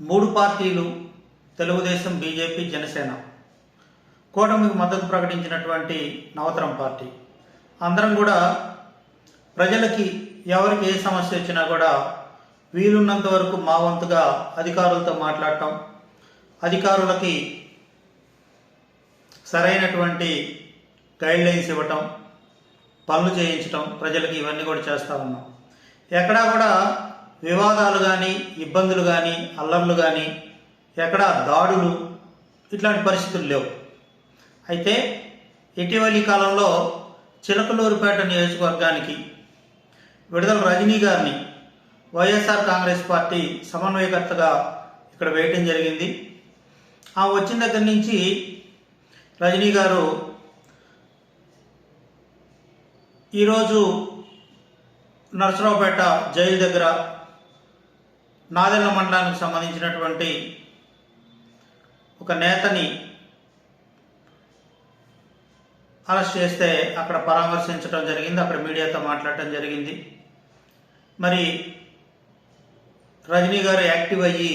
మూడు పార్టీలు తెలుగుదేశం బీజేపీ జనసేన. కూటమికి మద్దతు ప్రకటించినటువంటి నవతరం పార్టీ. అందరం కూడా ప్రజలకి ఎవరికి ఏ సమస్య వచ్చినా కూడా వీలున్నంత వరకు మా వంతుగా అధికారులతో మాట్లాడటం అధికారులకి సరైనటువంటి గైడ్లైన్స్ ఇవ్వటం పనులు చేయించటం ప్రజలకి ఇవన్నీ కూడా చేస్తూ ఉన్నాం. ఎక్కడా కూడా వివాదాలు కానీ ఇబ్బందులు కానీ అల్లర్లు కానీ ఎక్కడా దాడులు ఇట్లాంటి పరిస్థితులు లేవు. అయితే ఇటీవలి కాలంలో చిలకలూరుపేట నియోజకవర్గానికి విడుదల రజనీ గారిని వైఎస్ఆర్ కాంగ్రెస్ పార్టీ సమన్వయకర్తగా ఇక్కడ వేయటం జరిగింది. ఆ వచ్చిన దగ్గర నుంచి రజనీ గారు ఈరోజు నరసరావుపేట జైలు దగ్గర నాదెల్ల మండలానికి సంబంధించినటువంటి ఒక నేతని అరెస్ట్ చేస్తే అక్కడ పరామర్శించడం జరిగింది అక్కడ మీడియాతో మాట్లాడటం జరిగింది. మరి రజనీ గారు యాక్టివ్ అయ్యి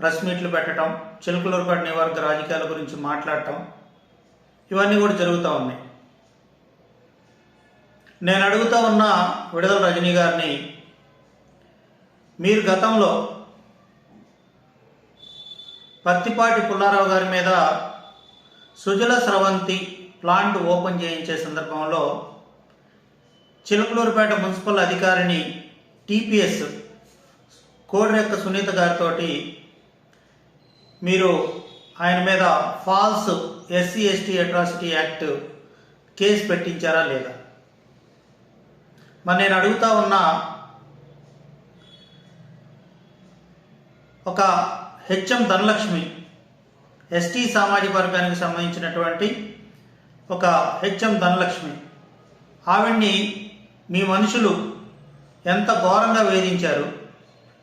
ప్రెస్ మీట్లు పెట్టడం చిలుకలూరుపేట నియోజకవర్గ రాజకీయాల గురించి మాట్లాడటం ఇవన్నీ కూడా జరుగుతూ ఉన్నాయి. నేను అడుగుతా ఉన్న విడుదల రజనీ గారిని మీరు గతంలో పత్తిపాటి పుల్లారావు గారి మీద సుజల స్రవంతి ప్లాంట్ ఓపెన్ చేయించే సందర్భంలో చిలుకలూరుపేట మున్సిపల్ అధికారిని టీపీఎస్ కోడిరెక్క సునీత గారితో మీరు ఆయన మీద false SC ST atrocity act case పెట్టించారా లేదా? మరి నేను అడుగుతా ఉన్న ఒక హెచ్ఎం ధనలక్ష్మి ఎస్టీ సామాజిక వర్గానికి సంబంధించినటువంటి ఒక హెచ్ఎం ధనలక్ష్మి. ఆవిడ్ని మీ మనుషులు ఎంత ఘోరంగా వేధించారు?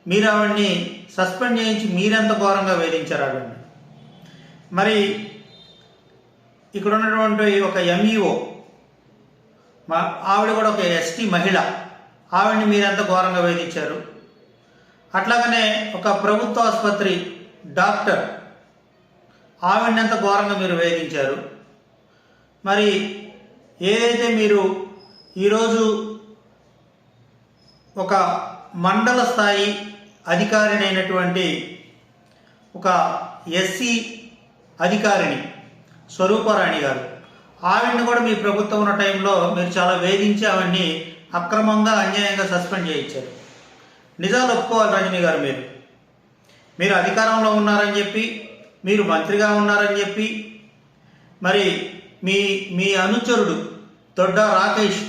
మీరు ఆవిడ్ని సస్పెండ్ చేయించి మీరెంత ఘోరంగా వేధించారు ఆవిడ్ని? మరి ఇక్కడ ఉన్నటువంటి ఒక ఎంఈఓ మా ఆవిడ కూడా ఒక ఎస్టీ మహిళ. ఆవిడ్ని మీరెంత ఘోరంగా వేధించారు? అట్లాగనే ఒక ప్రభుత్వ ఆసుపత్రి డాక్టర్ ఆవిడని ఎంత ఘోరంగా మీరు వేధించారు. మరి ఏదైతే మీరు ఈరోజు ఒక మండల స్థాయి అధికారినైనటువంటి ఒక ఎస్సీ అధికారిని స్వరూపరాణి గారు ఆవిడని కూడా మీ ప్రభుత్వం ఉన్న టైంలో మీరు చాలా వేధించి ఆవిడ్ని అక్రమంగా అన్యాయంగా సస్పెండ్ చేయించారు. నిజాలు ఒప్పుకోవాలి రజనీ గారు మీరు. మీరు అధికారంలో ఉన్నారని చెప్పి మీరు మంత్రిగా ఉన్నారని చెప్పి మరి మీ మీ అనుచరుడు దొడ్డ రాకేష్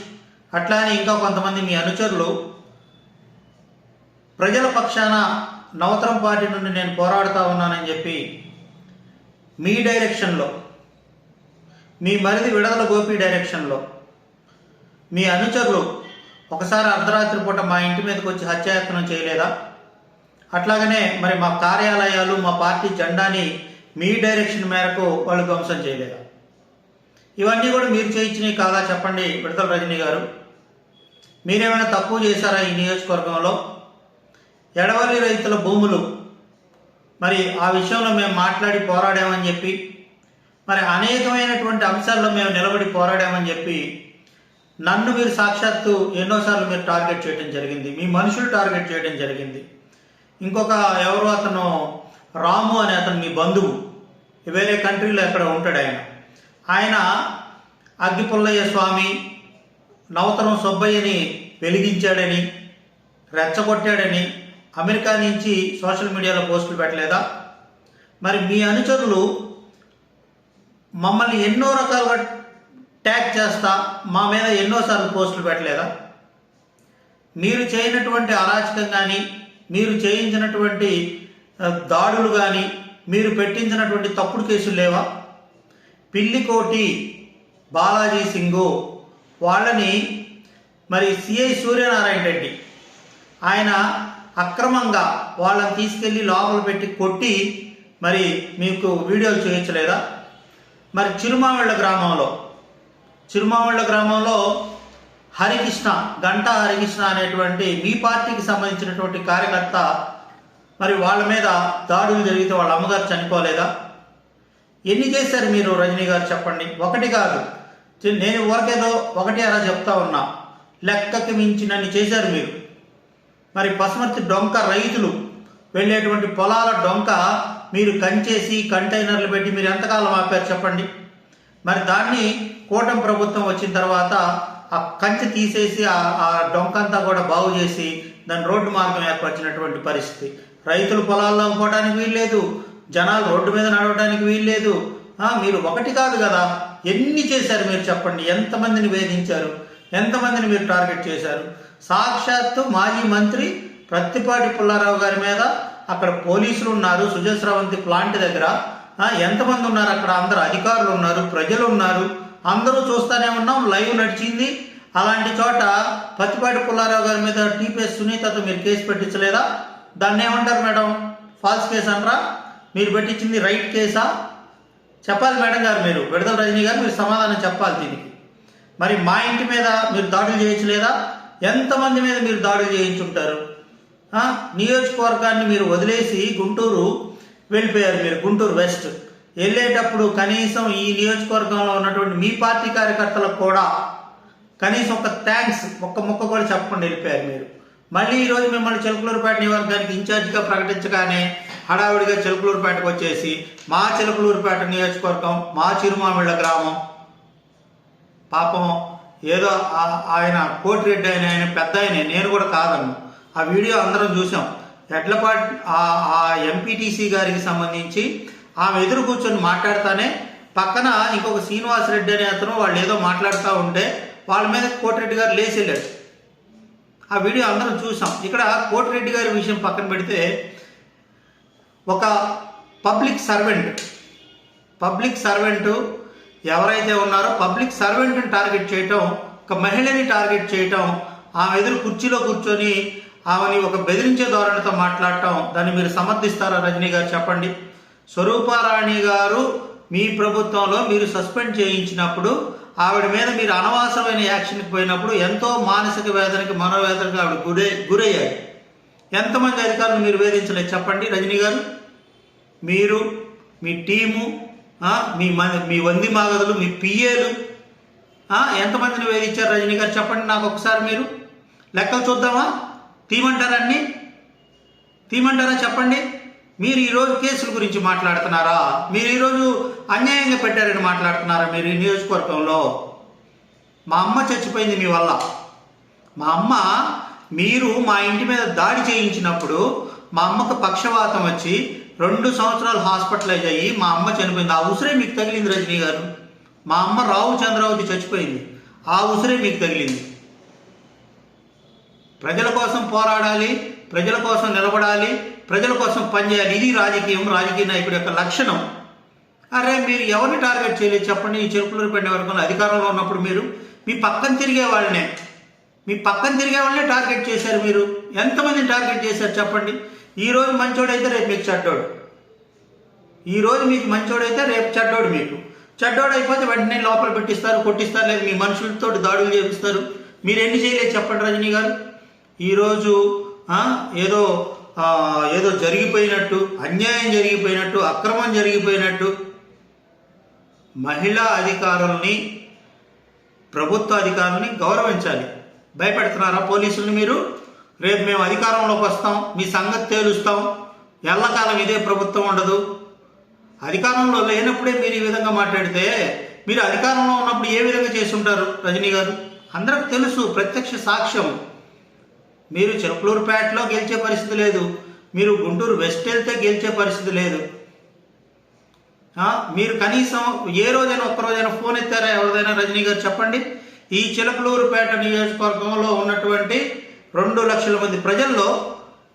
అట్లానే ఇంకా కొంతమంది మీ అనుచరులు ప్రజల పక్షాన నవతరం పార్టీ నుండి నేను పోరాడుతూ ఉన్నానని చెప్పి మీ డైరెక్షన్లో మీ మరిది విడదల గోపి డైరెక్షన్లో మీ అనుచరులు ఒకసారి అర్ధరాత్రి పూట మా ఇంటి మీదకి వచ్చి హత్యాయత్నం చేయలేదా? అట్లాగనే మరి మా కార్యాలయాలు మా పార్టీ జెండాని మీ డైరెక్షన్ మేరకు వాళ్ళు ధ్వంసం చేయలేదా? ఇవన్నీ కూడా మీరు చేయించినవి కాదా చెప్పండి విడతల రజనీ గారు. మీరేమైనా తక్కువ చేశారా ఈ నియోజకవర్గంలో? ఎడవల్లి రైతుల భూములు. మరి ఆ విషయంలో మేము మాట్లాడి పోరాడామని చెప్పి మరి అనేకమైనటువంటి అంశాల్లో మేము నిలబడి పోరాడామని చెప్పి నన్ను మీరు సాక్షాత్తు ఎన్నోసార్లు మీరు టార్గెట్ చేయడం జరిగింది. మీ మనుషులు టార్గెట్ చేయడం జరిగింది. ఇంకొక ఎవరు అతను రాము అనే అతను మీ బంధువు. వేరే కంట్రీలో ఎక్కడ ఉంటాడు ఆయన. ఆయన అగ్గిపుల్లయ్య స్వామి నవతరం సుబ్బయ్యని వెలిగించాడని రెచ్చగొట్టాడని అమెరికా నుంచి సోషల్ మీడియాలో పోస్టులు పెట్టలేదా? మరి మీ అనుచరులు మమ్మల్ని ఎన్నో రకాలుగా ట్యాగ్ చేస్తా మా మీద ఎన్నోసార్లు పోస్టులు పెట్టలేదా? మీరు చేయనటువంటి అరాచకం కానీ మీరు చేయించినటువంటి దాడులు కానీ మీరు పెట్టించినటువంటి తప్పుడు కేసులు లేవా? పిల్లికోటి బాలాజీ సింగు వాళ్ళని మరి సిఐ సూర్యనారాయణ రెడ్డి ఆయన అక్రమంగా వాళ్ళని తీసుకెళ్ళి లోపల పెట్టి కొట్టి మరి మీకు వీడియోలు చేయించలేదా? మరి చిరుమావెళ్ళ గ్రామంలో చిరుమామళ్ళ గ్రామంలో హరికృష్ణ గంటా హరికృష్ణ అనేటువంటి మీ పార్టీకి సంబంధించినటువంటి కార్యకర్త మరి వాళ్ళ మీద దాడులు జరిగితే వాళ్ళ అమ్మగారు చనిపోలేదా? ఎన్ని చేశారు మీరు రజనీ గారు చెప్పండి. ఒకటి కాదు. నేను ఊరకేదో ఒకటి అలా చెప్తా ఉన్నా. లెక్కకి మించినన్ని చేశారు మీరు. మరి పసుమర్తి డొంక రైతులు వెళ్ళేటువంటి పొలాల డొంక మీరు కంచేసి కంటైనర్లు పెట్టి మీరు ఎంతకాలం ఆపారు చెప్పండి. మరి దాన్ని కూటమి ప్రభుత్వం వచ్చిన తర్వాత ఆ కంచె తీసేసి ఆ డొంకంతా కూడా బాగు చేసి దాని రోడ్డు మార్గం ఏర్పరిచినటువంటి పరిస్థితి. రైతులు పొలాల్లో అమ్ముకోవడానికి వీల్లేదు జనాలు రోడ్డు మీద నడవడానికి వీల్లేదు మీరు ఒకటి కాదు కదా. ఎన్ని చేశారు మీరు చెప్పండి. ఎంతమందిని వేధించారు? ఎంతమందిని మీరు టార్గెట్ చేశారు? సాక్షాత్తు మాజీ మంత్రి ప్రత్తిపాటి పుల్లారావు గారి మీద అక్కడ పోలీసులు ఉన్నారు. సుజస్రావంతి ప్లాంట్ దగ్గర ఎంతమంది ఉన్నారు అక్కడ? అందరు అధికారులు ఉన్నారు ప్రజలు ఉన్నారు. అందరూ చూస్తూనే ఉన్నాం లైవ్ నడిచింది. అలాంటి చోట పత్తిపాటి పుల్లారావు గారి మీద టీపీఎస్ సునీతతో మీరు కేసు పెట్టించలేదా? దాన్ని ఏమంటారు మేడం? ఫాల్స్ కేసు అనరా మీరు పెట్టించింది రైట్ కేసా? చెప్పాలి మేడం గారు మీరు. విడుదల రజనీ గారు మీరు సమాధానం చెప్పాలి దీనికి. మరి మా ఇంటి మీద మీరు దాడులు చేయించలేదా? ఎంతమంది మీద మీరు దాడులు చేయించుంటారు? నియోజకవర్గాన్ని మీరు వదిలేసి గుంటూరు వెళ్ళిపోయారు మీరు గుంటూరు వెస్ట్. వెళ్ళేటప్పుడు కనీసం ఈ నియోజకవర్గంలో ఉన్నటువంటి మీ పార్టీ కార్యకర్తలకు కూడా కనీసం ఒక థ్యాంక్స్ ఒక్క ముక్క కూడా చెప్పకుండా వెళ్ళిపోయారు మీరు. మళ్ళీ ఈరోజు మిమ్మల్ని చిలుకలూరుపేట నియోజకవర్గానికి ఇన్ఛార్జిగా ప్రకటించగానే హడావుడిగా చిలుకలూరుపేటకు వచ్చేసి మా చిలుకలూరుపేట నియోజకవర్గం మా చిరుమామిళ్ళ గ్రామం. పాపం ఏదో ఆయన కోటిరెడ్డి ఆయన ఆయన పెద్ద ఆయన నేను కూడా కాదన్ను. ఆ వీడియో అందరం చూసాం. ఎడ్లపాటి ఆ ఎంపీటీసీ గారికి సంబంధించి ఆమె ఎదురు కూర్చొని మాట్లాడుతానే పక్కన ఇంకొక శ్రీనివాస్ రెడ్డి అనే అతను వాళ్ళు ఏదో మాట్లాడుతూ ఉంటే వాళ్ళ మీద కోటిరెడ్డి గారు లేచి వెళ్ళాడు ఆ వీడియో అందరం చూసాం. ఇక్కడ కోటిరెడ్డి గారి విషయం పక్కన పెడితే ఒక పబ్లిక్ సర్వెంట్ పబ్లిక్ సర్వెంట్ ఎవరైతే ఉన్నారో పబ్లిక్ సర్వెంట్ని టార్గెట్ చేయటం ఒక మహిళని టార్గెట్ చేయటం ఆమె ఎదురు కుర్చీలో కూర్చొని ఆమెని ఒక బెదిరించే ధోరణితో మాట్లాడటం దాన్ని మీరు సమర్థిస్తారా రజనీ గారు? చెప్పండి. స్వరూపారాణి గారు మీ ప్రభుత్వంలో మీరు సస్పెండ్ చేయించినప్పుడు ఆవిడ మీద మీరు అనవసరమైన యాక్షన్కి పోయినప్పుడు ఎంతో మానసిక వేదనకి మనోవేదనకి ఆవిడ గురై గురయ్యాయి. ఎంతమంది అధికారులు మీరు వేధించలేదు? చెప్పండి రజనీ గారు. మీరు మీ టీము మీ మన మీ వంది మాగదులు మీ పిఏలు ఎంతమందిని వేధించారు రజనీ గారు? చెప్పండి నాకు ఒకసారి మీరు. లెక్కలు చూద్దామా? తీమంటారా అన్ని? తీమంటారా చెప్పండి? మీరు ఈరోజు కేసుల గురించి మాట్లాడుతున్నారా? మీరు ఈరోజు అన్యాయంగా పెట్టారని మాట్లాడుతున్నారా మీరు ఈ నియోజకవర్గంలో? మా అమ్మ చచ్చిపోయింది మీ వల్ల. మా అమ్మ మీరు మా ఇంటి మీద దాడి చేయించినప్పుడు మా అమ్మకు పక్షవాతం వచ్చి రెండు సంవత్సరాలు హాస్పిటలైజ్ అయ్యి మా అమ్మ చనిపోయింది. ఆ ఉసిరే మీకు తగిలింది రజనీ గారు? మా అమ్మ రావు చంద్రావతి చచ్చిపోయింది. ఆ ఉసిరే మీకు తగిలింది. ప్రజల కోసం పోరాడాలి ప్రజల కోసం నిలబడాలి ప్రజల కోసం పనిచేయాలి. ఇది రాజకీయం రాజకీయ నాయకుడి యొక్క లక్షణం. అరే మీరు ఎవరిని టార్గెట్ చేయలేదు చెప్పండి. ఈ పెట్టే వర్గంలో అధికారంలో ఉన్నప్పుడు మీరు మీ పక్కన తిరిగే వాళ్ళనే మీ పక్కన తిరిగే వాళ్ళనే టార్గెట్ చేశారు మీరు. ఎంతమందిని టార్గెట్ చేశారు చెప్పండి. ఈ రోజు మంచోడైతే రేపు మీకు చెడ్డోడు. ఈరోజు మీకు మంచోడైతే రేపు చెడ్డోడు మీకు. చెడ్డోడు అయిపోతే వెంటనే లోపల పెట్టిస్తారు కొట్టిస్తారు. లేదు మీ మనుషులతో దాడులు చేపిస్తారు. మీరు ఎన్ని చేయలేదు చెప్పండి రజనీ గారు. ఈరోజు ఏదో ఏదో జరిగిపోయినట్టు అన్యాయం జరిగిపోయినట్టు అక్రమం జరిగిపోయినట్టు మహిళా అధికారుల్ని ప్రభుత్వ అధికారుల్ని గౌరవించాలి. భయపెడుతున్నారా పోలీసుల్ని మీరు? రేపు మేము అధికారంలోకి వస్తాం మీ సంగతి తేలుస్తాం. ఎల్లకాలం ఇదే ప్రభుత్వం ఉండదు. అధికారంలో లేనప్పుడే మీరు ఈ విధంగా మాట్లాడితే మీరు అధికారంలో ఉన్నప్పుడు ఏ విధంగా చేసి ఉంటారు రజనీ గారు? అందరికి తెలుసు ప్రత్యక్ష సాక్ష్యం మీరు చిలకలూరుపేటలో గెలిచే పరిస్థితి లేదు. మీరు గుంటూరు వెస్ట్ వెళ్తే గెలిచే పరిస్థితి లేదు. మీరు కనీసం ఏ రోజైనా ఒక్క రోజైనా ఫోన్ ఎత్తారా? ఎవరిదైనా? రజనీ గారు చెప్పండి. ఈ చిలకలూరుపేట నియోజకవర్గంలో ఉన్నటువంటి రెండు లక్షల మంది ప్రజల్లో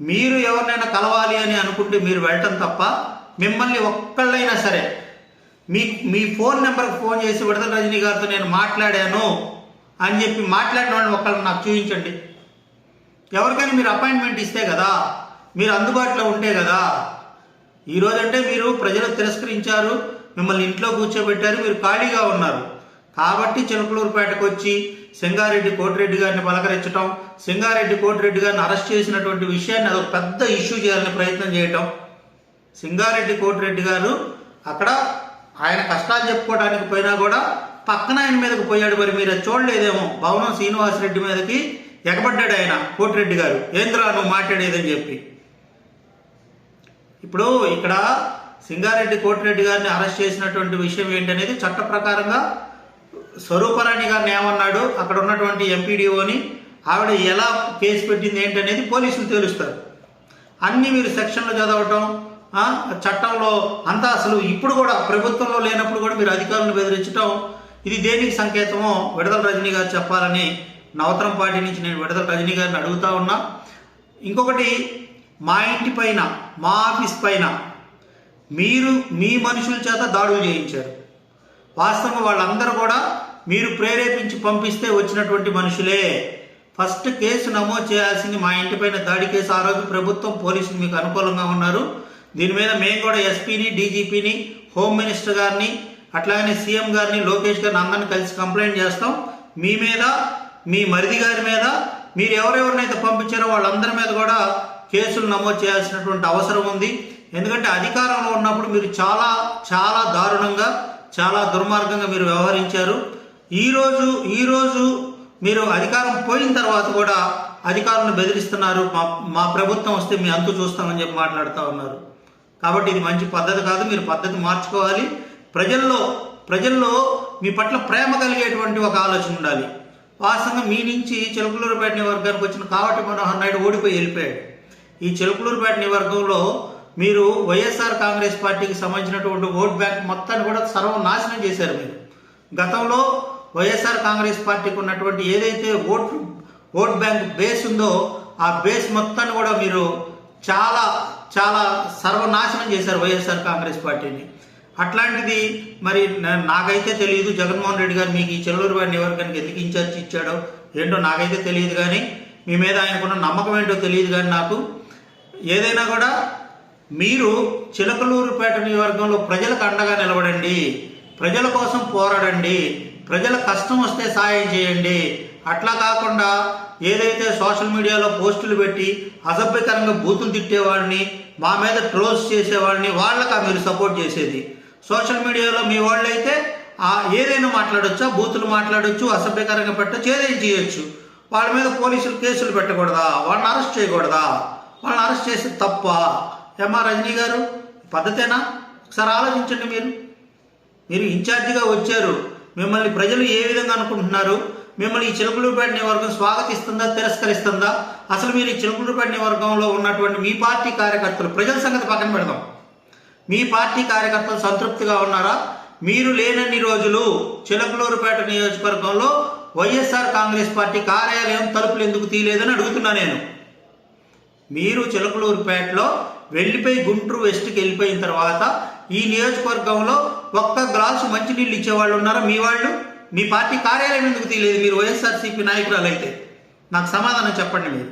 మీరు ఎవరినైనా కలవాలి అని అనుకుంటే మీరు వెళ్ళటం తప్ప మిమ్మల్ని ఒక్కళ్ళైనా సరే మీ మీ ఫోన్ నెంబర్కి ఫోన్ చేసి విడతల రజనీ గారితో నేను మాట్లాడాను అని చెప్పి మాట్లాడిన వాళ్ళని ఒక్కళ్ళని నాకు చూపించండి. ఎవరికైనా మీరు అపాయింట్మెంట్ ఇస్తే కదా మీరు అందుబాటులో ఉంటే కదా ఈరోజంటే మీరు ప్రజలు తిరస్కరించారు మిమ్మల్ని ఇంట్లో కూర్చోబెట్టారు మీరు ఖాళీగా ఉన్నారు. కాబట్టి చిలకలూరుపేటకు వచ్చి సింగారెడ్డి కోటిరెడ్డి గారిని పలకరించడం సింగారెడ్డి కోటిరెడ్డి గారిని అరెస్ట్ చేసినటువంటి విషయాన్ని అదొక పెద్ద ఇష్యూ చేయాలని ప్రయత్నం చేయటం. సింగారెడ్డి కోటిరెడ్డి గారు అక్కడ ఆయన కష్టాలు చెప్పుకోవడానికి పోయినా కూడా పక్కన ఆయన మీదకి పోయాడు మరి మీరు అది చూడలేదేమో. భవనం శ్రీనివాసరెడ్డి మీదకి ఎగబడ్డాడు ఆయన కోటిరెడ్డి గారు. ఏంద్రా నువ్వు మాట్లాడేదని చెప్పి. ఇప్పుడు ఇక్కడ సింగారెడ్డి కోటిరెడ్డి గారిని అరెస్ట్ చేసినటువంటి విషయం ఏంటనేది చట్ట ప్రకారంగా స్వరూపరాణి గారిని ఏమన్నాడు? అక్కడ ఉన్నటువంటి ఎంపీడీఓని ఆవిడ ఎలా కేసు పెట్టింది ఏంటనేది పోలీసులు తేలుస్తారు. అన్ని మీరు సెక్షన్లు చదవటం చట్టంలో అంతా అసలు ఇప్పుడు కూడా ప్రభుత్వంలో లేనప్పుడు కూడా మీరు అధికారులను బెదిరించటం ఇది దేనికి సంకేతమో విడదల రజనీ గారు చెప్పాలని నవతరం పార్టీ నుంచి నేను విడతల రజనీ గారిని అడుగుతా ఉన్నా. ఇంకొకటి మా ఇంటి పైన మా ఆఫీస్ పైన మీరు మీ మనుషుల చేత దాడులు చేయించారు. వాస్తవంగా వాళ్ళందరూ కూడా మీరు ప్రేరేపించి పంపిస్తే వచ్చినటువంటి మనుషులే. ఫస్ట్ కేసు నమోదు చేయాల్సింది మా ఇంటిపైన దాడి కేసు. ఆ రోజు ప్రభుత్వం పోలీసులు మీకు అనుకూలంగా ఉన్నారు. దీని మీద మేము కూడా ఎస్పీని డీజీపీని హోమ్ మినిస్టర్ గారిని అట్లాగనే సీఎం గారిని లోకేష్ గారిని అందరిని కలిసి కంప్లైంట్ చేస్తాం. మీ మీద మీ మరిది గారి మీద మీరు ఎవరెవరినైతే పంపించారో వాళ్ళందరి మీద కూడా కేసులు నమోదు చేయాల్సినటువంటి అవసరం ఉంది. ఎందుకంటే అధికారంలో ఉన్నప్పుడు మీరు చాలా చాలా దారుణంగా చాలా దుర్మార్గంగా మీరు వ్యవహరించారు. ఈరోజు ఈరోజు మీరు అధికారం పోయిన తర్వాత కూడా అధికారులను బెదిరిస్తున్నారు. మా మా ప్రభుత్వం వస్తే మీ అంతు చూస్తామని చెప్పి మాట్లాడుతూ ఉన్నారు. కాబట్టి ఇది మంచి పద్ధతి కాదు. మీరు పద్ధతి మార్చుకోవాలి. ప్రజల్లో ప్రజల్లో మీ పట్ల ప్రేమ కలిగేటువంటి ఒక ఆలోచన ఉండాలి. వాస్తవంగా మీ నుంచి చిలకలూరుపేట నివర్గానికి వచ్చిన కావటి మనోహర్ నాయుడు ఓడిపోయి వెళ్ళిపోయాడు. ఈ చిలకలూరుపేట నివర్గంలో మీరు వైఎస్ఆర్ కాంగ్రెస్ పార్టీకి సంబంధించినటువంటి ఓట్ బ్యాంక్ మొత్తాన్ని కూడా సర్వనాశనం చేశారు మీరు. గతంలో వైఎస్ఆర్ కాంగ్రెస్ పార్టీకి ఉన్నటువంటి ఏదైతే ఓట్ ఓట్ బ్యాంక్ బేస్ ఉందో ఆ బేస్ మొత్తాన్ని కూడా మీరు చాలా చాలా సర్వనాశనం చేశారు వైఎస్ఆర్ కాంగ్రెస్ పార్టీని. అట్లాంటిది మరి నాకైతే తెలియదు. జగన్మోహన్ రెడ్డి గారు మీకు ఈ చెల్లూరువాడి నివర్గానికి ఎందుకు ఇన్ఛార్జ్ ఇచ్చాడో ఏంటో నాకైతే తెలియదు కానీ మీ మీద ఆయనకున్న నమ్మకం ఏంటో తెలియదు కానీ నాకు. ఏదైనా కూడా మీరు చిలకలూరుపేట నియోజకవర్గంలో ప్రజలకు అండగా నిలబడండి. ప్రజల కోసం పోరాడండి. ప్రజల కష్టం వస్తే సాయం చేయండి. అట్లా కాకుండా ఏదైతే సోషల్ మీడియాలో పోస్టులు పెట్టి అసభ్యకరంగా బూతులు తిట్టేవాడిని మా మీద ట్రోల్స్ చేసేవాడిని వాళ్ళకా మీరు సపోర్ట్ చేసేది? సోషల్ మీడియాలో మీ వాళ్ళైతే ఆ ఏదైనా మాట్లాడచ్చు బూతులు మాట్లాడచ్చు అసభ్యకరంగా పెట్టచ్చు ఏదైనా చేయొచ్చు. వాళ్ళ మీద పోలీసులు కేసులు పెట్టకూడదా? వాళ్ళని అరెస్ట్ చేయకూడదా? వాళ్ళని అరెస్ట్ చేసి తప్ప? ఎంఆర్ రజనీ గారు పద్ధతేనా? ఒకసారి ఆలోచించండి మీరు. మీరు ఇన్ఛార్జిగా వచ్చారు. మిమ్మల్ని ప్రజలు ఏ విధంగా అనుకుంటున్నారు? మిమ్మల్ని ఈ చిలుకలూరుపేట నియోజకవర్గం స్వాగతిస్తుందా తిరస్కరిస్తుందా? అసలు మీరు ఈ చిలుకలూరుపేట నియోజకవర్గంలో ఉన్నటువంటి మీ పార్టీ కార్యకర్తలు ప్రజల సంగతి పక్కన పెడదాం. మీ పార్టీ కార్యకర్తలు సంతృప్తిగా ఉన్నారా? మీరు లేనన్ని రోజులు చిలకలూరుపేట నియోజకవర్గంలో వైఎస్ఆర్ కాంగ్రెస్ పార్టీ కార్యాలయం తలుపులు ఎందుకు తీయలేదని అడుగుతున్నా నేను. మీరు చిలకలూరుపేటలో వెళ్ళిపోయి గుంటూరు వెస్ట్కి వెళ్ళిపోయిన తర్వాత ఈ నియోజకవర్గంలో ఒక్క గ్లాసు మంచినీళ్ళు ఇచ్చేవాళ్ళు ఉన్నారా మీ వాళ్ళు? మీ పార్టీ కార్యాలయం ఎందుకు తీయలేదు? మీరు వైఎస్ఆర్సీపీ నాయకురాలు అయితే నాకు సమాధానం చెప్పండి మీరు.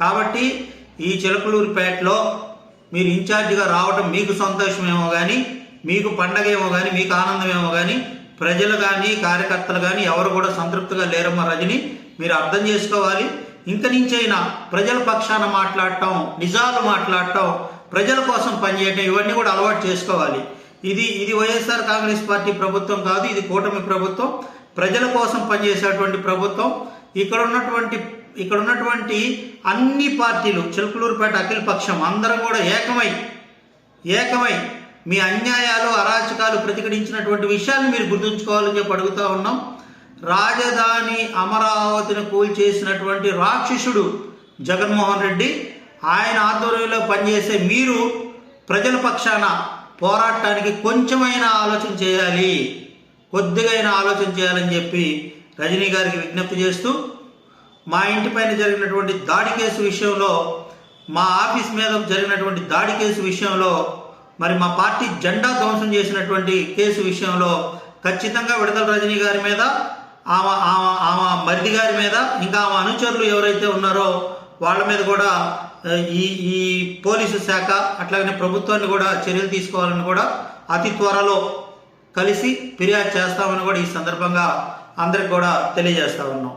కాబట్టి ఈ చిలకలూరుపేటలో మీరు ఇన్ఛార్జిగా రావడం మీకు సంతోషమేమో కానీ మీకు పండగేమో కానీ మీకు ఆనందమేమో కానీ ప్రజలు కానీ కార్యకర్తలు కానీ ఎవరు కూడా సంతృప్తిగా లేరమ్మా రజని. మీరు అర్థం చేసుకోవాలి. ఇంక నుంచైనా ప్రజల పక్షాన మాట్లాడటం నిజాలు మాట్లాడటం ప్రజల కోసం పనిచేయటం ఇవన్నీ కూడా అలవాటు చేసుకోవాలి. ఇది ఇది వైఎస్ఆర్ కాంగ్రెస్ పార్టీ ప్రభుత్వం కాదు ఇది కూటమి ప్రభుత్వం. ప్రజల కోసం పనిచేసేటువంటి ప్రభుత్వం. ఇక్కడ ఉన్నటువంటి ఇక్కడ ఉన్నటువంటి అన్ని పార్టీలు చిలుకలూరుపేట అఖిల పక్షం అందరం కూడా ఏకమై ఏకమై మీ అన్యాయాలు అరాచకాలు ప్రతిఘటించినటువంటి విషయాన్ని మీరు గుర్తుంచుకోవాలని చెప్పి అడుగుతూ ఉన్నాం. రాజధాని అమరావతిని కూల్చేసినటువంటి రాక్షసుడు జగన్మోహన్ రెడ్డి ఆయన ఆధ్వర్యంలో పనిచేసే మీరు ప్రజల పక్షాన పోరాటానికి కొంచెమైనా ఆలోచన చేయాలి కొద్దిగైనా ఆలోచన చేయాలని చెప్పి రజనీ గారికి విజ్ఞప్తి చేస్తూ మా ఇంటి పైన జరిగినటువంటి దాడి కేసు విషయంలో మా ఆఫీస్ మీద జరిగినటువంటి దాడి కేసు విషయంలో మరి మా పార్టీ జెండా ధ్వంసం చేసినటువంటి కేసు విషయంలో ఖచ్చితంగా విడతల రజనీ గారి మీద ఆమె ఆమె ఆమె మరిది గారి మీద ఇంకా ఆమె అనుచరులు ఎవరైతే ఉన్నారో వాళ్ళ మీద కూడా ఈ ఈ పోలీసు శాఖ అట్లాగనే ప్రభుత్వాన్ని కూడా చర్యలు తీసుకోవాలని కూడా అతి త్వరలో కలిసి ఫిర్యాదు చేస్తామని కూడా ఈ సందర్భంగా అందరికి కూడా తెలియజేస్తా ఉన్నాం.